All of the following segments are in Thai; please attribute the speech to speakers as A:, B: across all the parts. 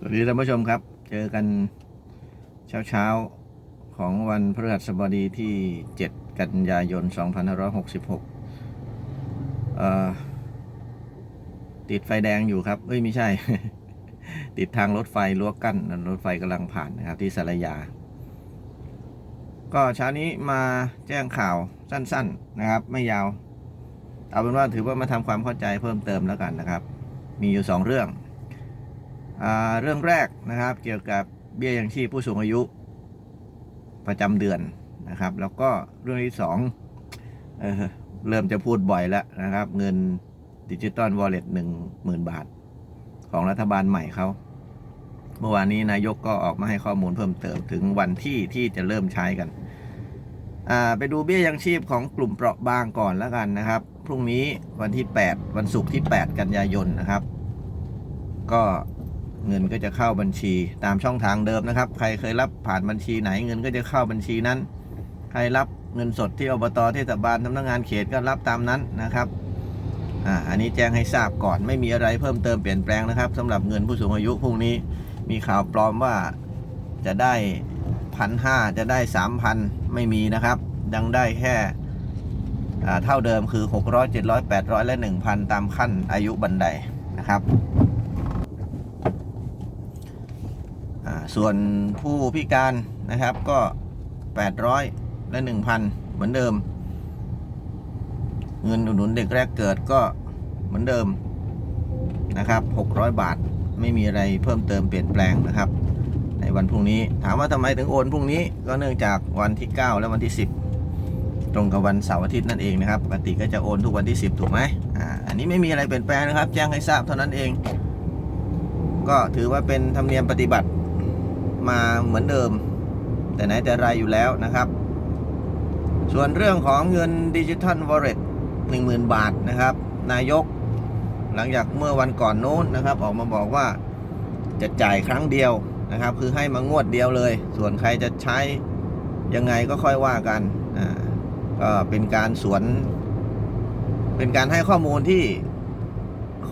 A: สวัสดีท่านผู้ชมครับ เจอกันเช้าเช้าๆของวันพฤหัสบดีที่ 7 กันยายน 2566เอ่อติดไฟแดงอยู่ครับ เอ้ย ไม่ใช่ ติดทางรถไฟรั้วกั้นรถไฟกำลังผ่านนะครับ ที่สารยา ก็เช้านี้มาแจ้งข่าวสั้น ๆนะครับ ไม่ยาว เอาเป็นว่าถือว่ามาทำความเข้าใจเพิ่มเติมแล้วกันนะครับ มีอยู่สองเรื่อง เรื่องแรกนะครับเกี่ยวกับเบี้ยยังชีพผู้สูงอายุประจำเดือนนะครับ แล้วก็เรื่องที่สองเออเริ่มจะพูดบ่อยแล้วนะครับ เงินดิจิตอลวอลเล็ตหนึ่งหมื่นบาท ของรัฐบาลใหม่เขาเมื่อวานนี้นายกก็ออกมาให้ข้อมูลเพิ่มเติมถึงวันที่ที่จะเริ่มใช้กันไปดูเบี้ยยังชีพของกลุ่มเปราะบางก่อนแล้วกันนะครับ พรุ่งนี้วันที่ 8 วันศุกร์ที่ 8 กันยายนนะครับ ก็ เงินก็จะเข้าบัญชีตามช่องทางเดิมนะครับ ใครเคยรับผ่านบัญชีไหนเงินก็จะเข้าบัญชีนั้น ใครรับเงินสดที่อบตเทศบาลสำนักงานเขตก็รับตามนั้นนะครับอ่าอันนี้แจ้งให้ทราบก่อนไม่มีอะไรเพิ่มเติมเปลี่ยนแปลงนะครับสำหรับเงินผู้สูงอายุพรุ่งนี้ มีข่าวปลอมว่าจะได้พันห้าจะได้สามพันไม่มีนะครับยังได้แค่เท่าเดิมคือ 600 700 800 และ 1,000 ตามขั้นอายุบันไดนะครับ อ่า ส่วนผู้พิการนะครับก็ 800 และ 1,000 เหมือนเดิม เงินอุดหนุนเด็กแรกเกิดก็เหมือนเดิมนะครับ 600 บาทไม่มีอะไรเพิ่มเติมเปลี่ยนแปลงนะครับ ในวันพรุ่งนี้ถามว่าทำไมถึงโอนพรุ่งนี้ก็เนื่องจากวันที่ 9 และวันที่ 10 ตรงกับวันเสาร์อาทิตย์นั่นเองนะครับปกติก็จะโอนทุกวันที่ 10 ถูกไหมอ่าอันนี้ไม่มีอะไรเปลี่ยนแปลงนะครับ แจ้งให้ทราบเท่านั้นเอง ก็ถือว่าเป็นธรรมเนียมปฏิบัติ มาเหมือนเดิม แต่ไหนแต่ไรอยู่แล้วนะครับ ส่วนเรื่องของเงินดิจิทัลวอลเล็ตหนึ่งหมื่นบาทนะครับ นายก หลังจากเมื่อวันก่อนโน้นนะครับ ออกมาบอกว่าจะจ่ายครั้งเดียวนะครับ คือให้มางวดเดียวเลย ส่วนใครจะใช้ยังไงก็ค่อยว่ากันอ่าก็เป็นการสวน เป็นการให้ข้อมูลที่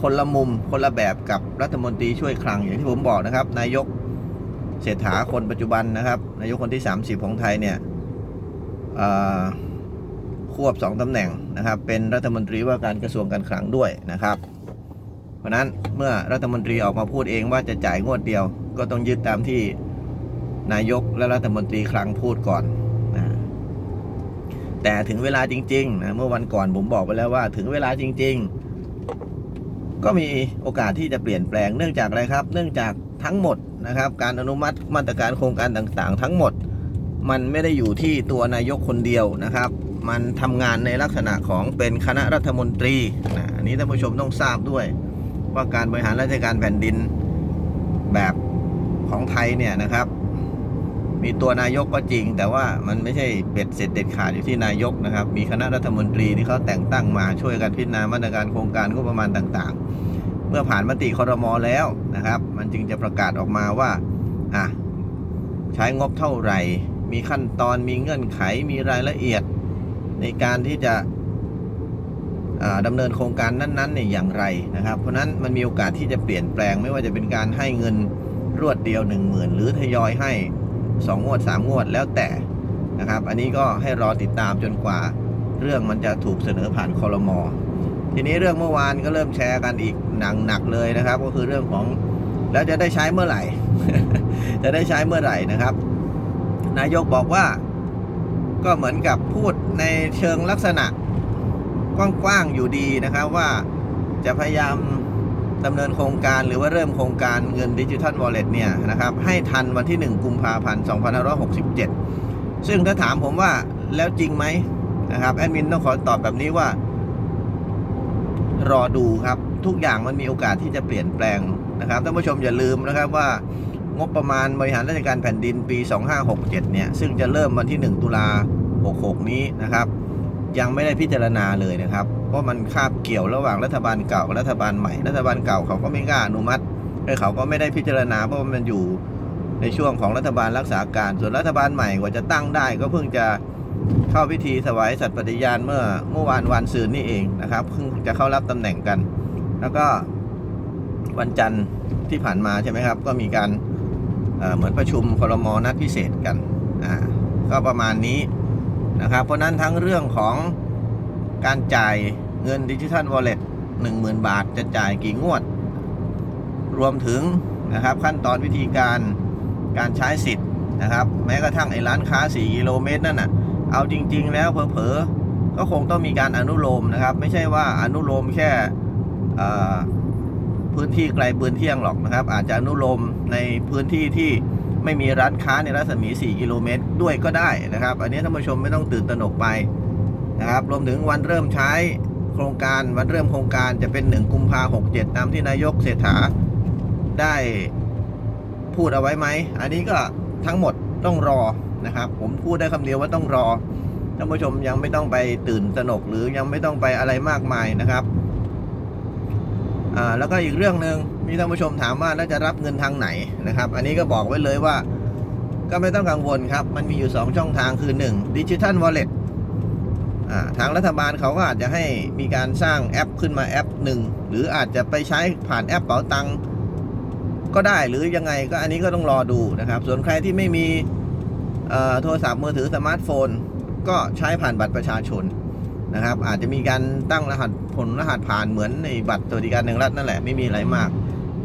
A: คนละมุมคนละแบบกับรัฐมนตรีช่วยคลังอย่างที่ผมบอกนะครับ นายก เศรษฐาคนปัจจุบันนะครับ นายกคนที่ 30 ของไทยเนี่ยเอ่อควบสองตำแหน่งนะครับ เป็นรัฐมนตรีว่าการกระทรวงการคลังด้วยนะครับ เพราะฉะนั้นเมื่อรัฐมนตรีออกมาพูดเองว่าจะจ่ายงวดเดียว ก็ต้องยึดตามที่นายกและรัฐมนตรีคลังพูดก่อนนะแต่ถึงเวลาจริงๆนะเมื่อวันก่อนผมบอกไปแล้วว่า ถึงเวลาจริง ๆ ก็มีโอกาสที่จะเปลี่ยนแปลงเนื่องจากอะไรครับ เนื่องจาก ทั้งหมดนะครับ การอนุมัติมาตรการโครงการต่างๆ ทั้งหมด มันไม่ได้อยู่ที่ตัวนายกคนเดียวนะครับ มันทำงานในลักษณะของเป็นคณะรัฐมนตรีนะอันนี้ท่านผู้ชมต้องทราบด้วย ว่าการบริหารราชการแผ่นดินแบบของไทยเนี่ยนะครับ มีตัวนายกก็จริง แต่ว่ามันไม่ใช่เบ็ดเสร็จเด็ดขาดอยู่ที่นายกนะครับ มีคณะรัฐมนตรีที่เขาแต่งตั้งมาช่วยกันพิจารณามาตรการโครงการงบประมาณต่างๆ เมื่อผ่านมติคอรมอแล้วนะครับ มันจึงจะประกาศออกมาว่าอะใช้งบเท่าไหร่ มีขั้นตอนมีเงื่อนไขมีรายละเอียด ในการที่จะอ่าดำเนินโครงการนั้นๆเนี่ยอย่างไรนะครับ เพราะฉะนั้นมันมีโอกาสที่จะเปลี่ยนแปลงไม่ว่าจะเป็นการให้เงินรวดเดียว 1 0,000 หรือทยอยให้ 2 งวด 3 งวดแล้วแต่นะครับ อันนี้ก็ให้รอติดตามจนกว่าเรื่องมันจะถูกเสนอผ่านคอรมอ ทีนี้เรื่องเมื่อวานก็เริ่มแชร์กันอีกหนักหนักเลยนะครับ ก็คือเรื่องของแล้วจะได้ใช้เมื่อไหร่ จะได้ใช้เมื่อไหร่นะครับ นายกบอกว่าก็เหมือนกับพูดในเชิงลักษณะกว้างๆอยู่ดีนะครับว่าจะพยายามดำเนินโครงการหรือว่าเริ่มโครงการเงินดิจิทัลวอลเล็ตเนี่ยนะครับให้ทันวันที่ 1 กุมภาพันธ์ 2567 ซึ่งถ้าถามผมว่าแล้วจริงไหมนะครับแอดมินต้องขอตอบแบบนี้ว่า รอดูครับ ทุกอย่างมันมีโอกาสที่จะเปลี่ยนแปลงนะครับท่านผู้ชมอย่าลืมนะครับว่างบประมาณบริหารราชการแผ่นดินปี 2567 เนี่ย ซึ่งจะเริ่มวันที่ 1 ตุลา 66 นี้นะครับ ยังไม่ได้พิจารณาเลยนะครับ เพราะมันคาบเกี่ยวระหว่างรัฐบาลเก่ากับรัฐบาลใหม่ รัฐบาลเก่าเขาก็ไม่กล้าอนุมัติและเขาก็ไม่ได้พิจารณาเพราะมันอยู่ในช่วงของรัฐบาลรักษาการ ส่วนรัฐบาลใหม่กว่าจะตั้งได้ก็เพิ่งจะ เข้าพิธีถวายสัตย์ปฏิญาณเมื่อเมื่อวานวันซืนนี่เองนะครับเพิ่งจะเข้ารับตำแหน่งกัน แล้วก็วันจันทร์ที่ผ่านมาใช่ไหมครับ ก็มีการเเหมือนประชุมครมนัดพิเศษกันอ่าก็ประมาณนี้นะครับ เพราะนั้นทั้งเรื่องของการจ่ายเงินดิจิทัลวอลเล็ต10,000บาทจะจ่ายกี่งวด รวมถึงนะครับขั้นตอนวิธีการการใช้สิทธิ์นะครับ แม้กระทั่งไอ้ร้านค้า 4 กิโลเมตรนั่นน่ะ เอาจริง ๆ แล้วเผลอๆก็คงต้องมีการอนุโลมนะครับ ไม่ใช่ว่าอนุโลมแค่พื้นที่ไกลปืนเที่ยงหรอกนะครับ อาจจะอนุโลมในพื้นที่ที่ไม่มีร้านค้าในรัศมี 4 กิโลเมตรด้วยก็ได้นะครับ อันนี้ท่านผู้ชมไม่ต้องตื่นตระหนกไปนะครับ รวมถึงวันเริ่มใช้โครงการวันเริ่มโครงการจะเป็น 1 กุมภาหกเจ็ดตามที่นายกเศรษฐาได้พูดเอาไว้ไหม อันนี้ก็ทั้งหมดต้องรอนะครับ ผมพูดได้คำเดียวว่าต้องรอท่านผู้ชมยังไม่ต้องไปตื่นตระหนกหรือยังไม่ต้องไปอะไรมากมายนะครับอ่าแล้วก็อีกเรื่องหนึ่งมีท่านผู้ชมถามว่าแล้วจะรับเงินทางไหนนะครับ อันนี้ก็บอกไว้เลยว่า ก็ไม่ต้องกังวลครับ มันมีอยู่ 2 ช่องทางคือ1ดิจิทัลวอลเล็ตอ่าทางรัฐบาลเขาก็อาจจะให้มีการสร้างแอปขึ้นมาแอปหนึ่งหรืออาจจะไปใช้ผ่านแอปเป๋าตังก็ได้หรือยังไงก็อันนี้ก็ต้องรอดูนะครับ ส่วนใครที่ไม่มี โทรศัพท์มือถือสมาร์ทโฟน ก็ใช้ผ่านบัตรประชาชนนะครับ อาจจะมีการตั้งรหัสผลรหัสผ่านเหมือนในบัตรสวัสดิการแห่งรัฐนั่นแหละไม่มีอะไรมาก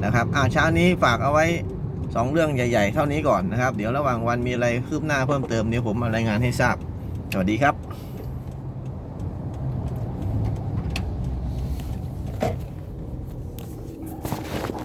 A: นะครับอาเช้านี้ฝากเอาไว้ 2 เรื่องใหญ่ๆเท่านี้ก่อนนะครับ เดี๋ยวระหว่างวันมีอะไรคืบหน้าเพิ่มเติมเดี๋ยวผมมารายงานให้ทราบ สวัสดีครับ